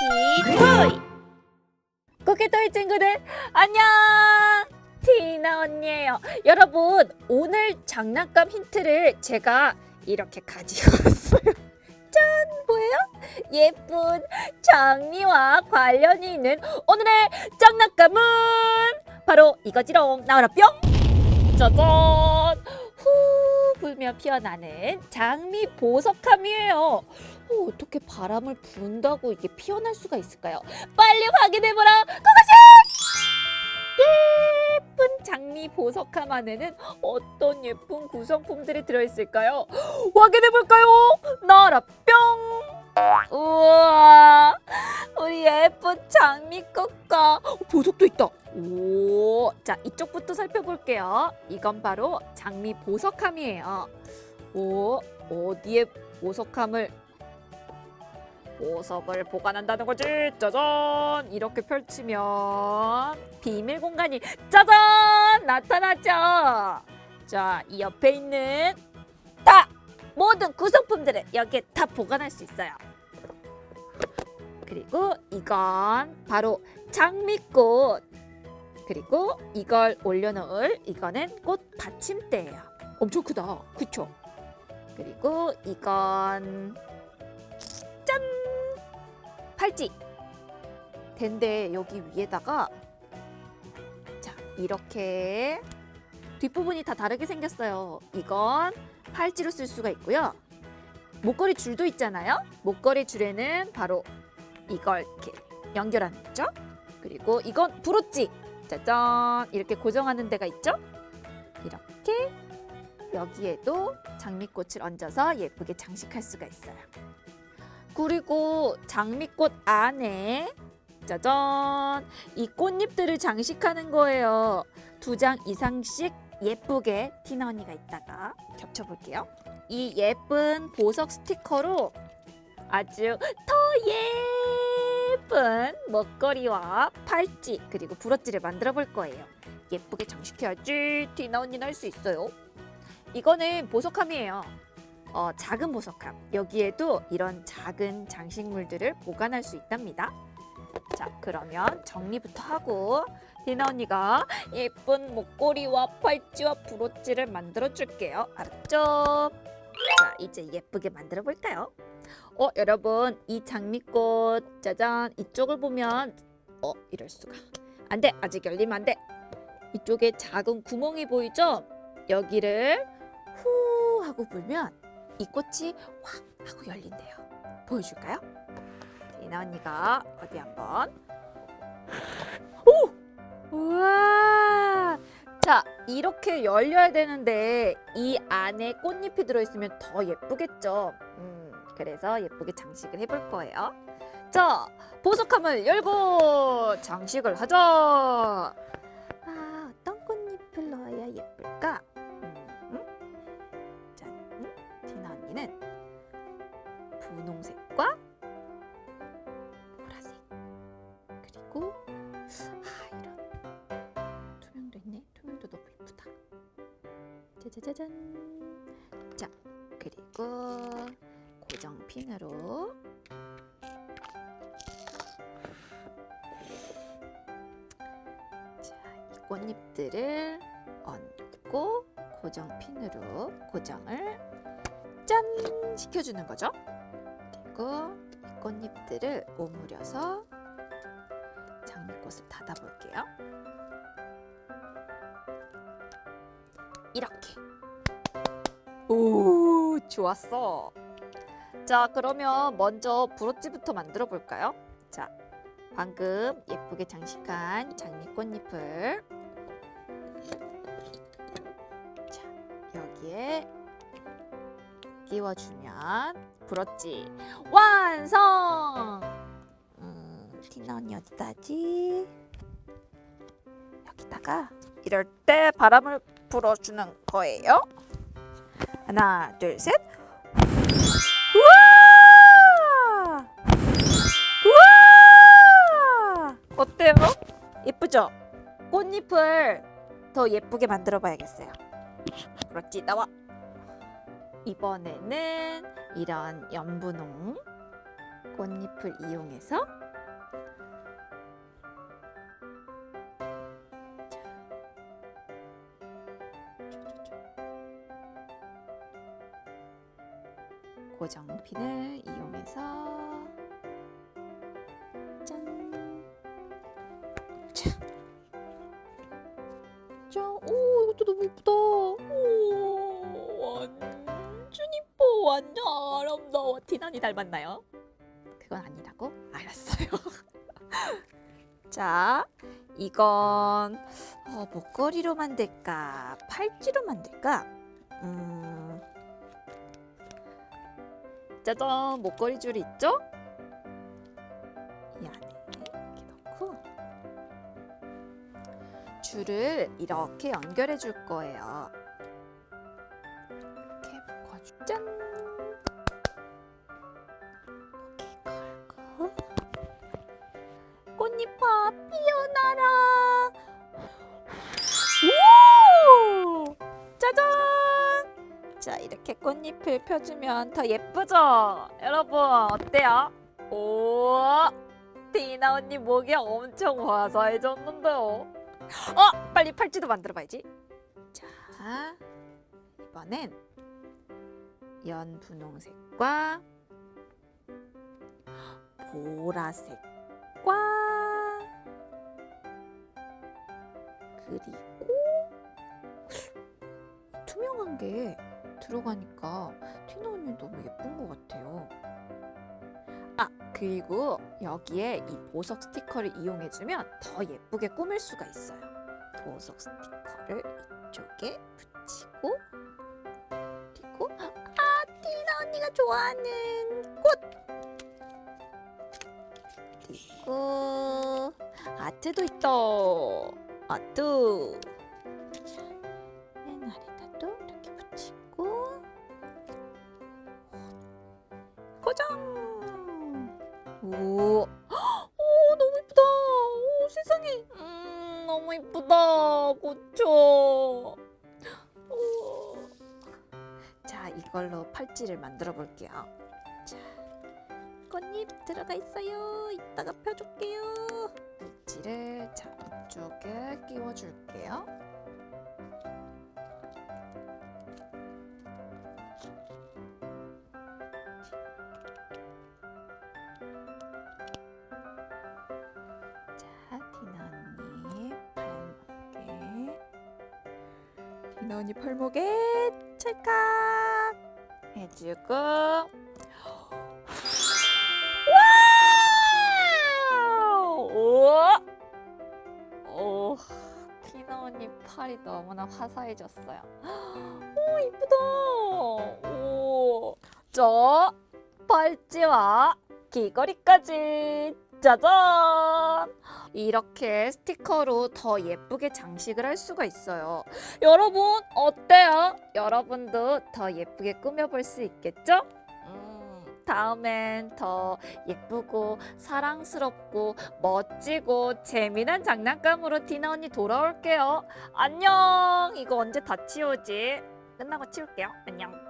토끼토이! 토끼토이 친구들 안녕! 티나 언니예요. 여러분 오늘 장난감 힌트를 제가 이렇게 가지고 왔어요. 짠! 뭐예요? 예쁜 장미와 관련이 있는 오늘의 장난감은 바로 이거지롱. 나와라 뿅! 짜잔 후 불며 피어나는 장미 보석함이에요 어, 어떻게 바람을 분다고 이게 피어날 수가 있을까요? 빨리 확인해보라 그것이 예쁜 장미 보석함 안에는 어떤 예쁜 구성품들이 들어있을까요? 확인해볼까요? 나라 뿅 우와 우리 예쁜 장미 꽃과. 어, 보석도 있다. 오, 자 이쪽부터 살펴볼게요. 이건 바로 장미 보석함이에요. 오, 어디에 보석함을 보석을 보관한다는 거지? 짜잔! 이렇게 펼치면 비밀 공간이 짜잔! 나타나죠? 자 이 옆에 있는 다 모든 구성품들을 여기에 다 보관할 수 있어요 그리고 이건 바로 장미꽃. 그리고 이걸 올려놓을 이거는 꽃 받침대예요. 엄청 크다. 그쵸? 그리고 이건 짠! 팔찌. 된데 여기 위에다가. 자 이렇게 뒷부분이 다 다르게 생겼어요. 이건 팔찌로 쓸 수가 있고요. 목걸이 줄도 있잖아요. 목걸이 줄에는 바로 이걸 이렇게 연결하는 거죠? 그리고 이건 브로치 짜잔. 이렇게 고정하는 데가 있죠? 이렇게 여기에도 장미꽃을 얹어서 예쁘게 장식할 수가 있어요. 그리고 장미꽃 안에 짜잔. 이 꽃잎들을 장식하는 거예요. 두 장 이상씩 예쁘게 티나 언니가 있다가 겹쳐 볼게요. 이 예쁜 보석 스티커로 아주 더 예 쁜 먹거리와 팔찌 그리고 브로치를 만들어 볼 거예요. 예쁘게 장식해야지 티나 언니는 할 수 있어요. 이거는 보석함이에요. 어, 작은 보석함. 여기에도 이런 작은 장식물들을 보관할 수 있답니다. 자, 그러면 정리부터 하고 디나 언니가 예쁜 목걸이와 팔찌와 브로치를 만들어 줄게요. 알았죠? 자, 이제 예쁘게 만들어 볼까요? 어, 여러분, 이 장미꽃 짜잔 이쪽을 보면 어, 이럴 수가. 안 돼. 아직 열리면 안 돼. 이쪽에 작은 구멍이 보이죠? 여기를 후 하고 불면 이 꽃이 확 하고 열린대요. 보여줄까요? 이나 언니가 어디 한번. 오! 우와! 자, 이렇게 열려야 되는데 이 안에 꽃잎이 들어있으면 더 예쁘겠죠? 음, 그래서 예쁘게 장식을 해볼 거예요. 자, 보석함을 열고 장식을 하자. 아, 어떤 꽃잎을 넣어야 예쁠까? 짜자자잔 자 그리고 고정 핀으로 자 이 꽃잎들을 얹고 고정 핀으로 고정을 짠 시켜주는 거죠. 그리고 이 꽃잎들을 오므려서 장미꽃을 닫아볼게요. 이렇게. 오, 좋았어. 자, 그러면 먼저 브로치부터 만들어 볼까요? 자, 방금 예쁘게 장식한 장미꽃잎을 자, 여기에 끼워주면 브로치 완성! 음, 티나 언니 어디다지? 여기다가 이럴 때 바람을 불어주는 거예요. 하나, 둘, 셋. 우와! 우와! 어때요? 예쁘죠? 꽃잎을 더 예쁘게 만들어 봐야겠어요. 브로치 나와. 이번에는 이런 연분홍 꽃잎을 이용해서 핀을 이용해서 짠. 자. 자, 오, 이것도 너무 예쁘다. 오, 완전 이뻐. 완전 아름다워. 티나니 닮았나요? 그건 아니라고? 알았어요. 자, 이건 어, 목걸이로 만들까? 팔찌로 만들까? 음. 짜잔, 목걸이 줄이 있죠? 이 안에 이렇게 넣고 줄을 이렇게 연결해 줄 거예요. 이렇게 묶어주. 짠. 이렇게 걸고 꽃잎아 피어나라. 자, 이렇게 꽃잎을 펴주면 더 예쁘죠? 여러분, 어때요? 오! 디나 언니 목이 엄청 화사해졌는데요. 어! 빨리 팔찌도 만들어 봐야지. 자, 이번엔 연 분홍색과 보라색과 그리고 투명한 게 들어가니까 티나 언니 너무 예쁜 것 같아요. 아 그리고 여기에 이 보석 스티커를 이용해주면 더 예쁘게 꾸밀 수가 있어요. 보석 스티커를 이쪽에 붙이고 그리고 아 티나 언니가 좋아하는 꽃 그리고 아트도 있다. 아트 맨 아래다도 너무 이쁘다. 고쳐. 오. 자 이걸로 팔찌를 만들어 볼게요. 자 꽃잎 들어가 있어요. 이따가 펴줄게요. 팔찌를 자 이쪽에 끼워줄게요. 언니 팔목에 찰칵 해주고 와우! 오, 오, 티나 언니 팔이 너무나 화사해졌어요. 오, 이쁘다. 오, 저 팔찌와 귀걸이까지 짜잔! 이렇게 스티커로 더 예쁘게 장식을 할 수가 있어요. 여러분 어때요? 여러분도 더 예쁘게 꾸며볼 수 있겠죠? 음, 다음엔 더 예쁘고 사랑스럽고 멋지고 재미난 장난감으로 디나 언니 돌아올게요. 안녕. 이거 언제 다 치우지? 끝나고 치울게요. 안녕.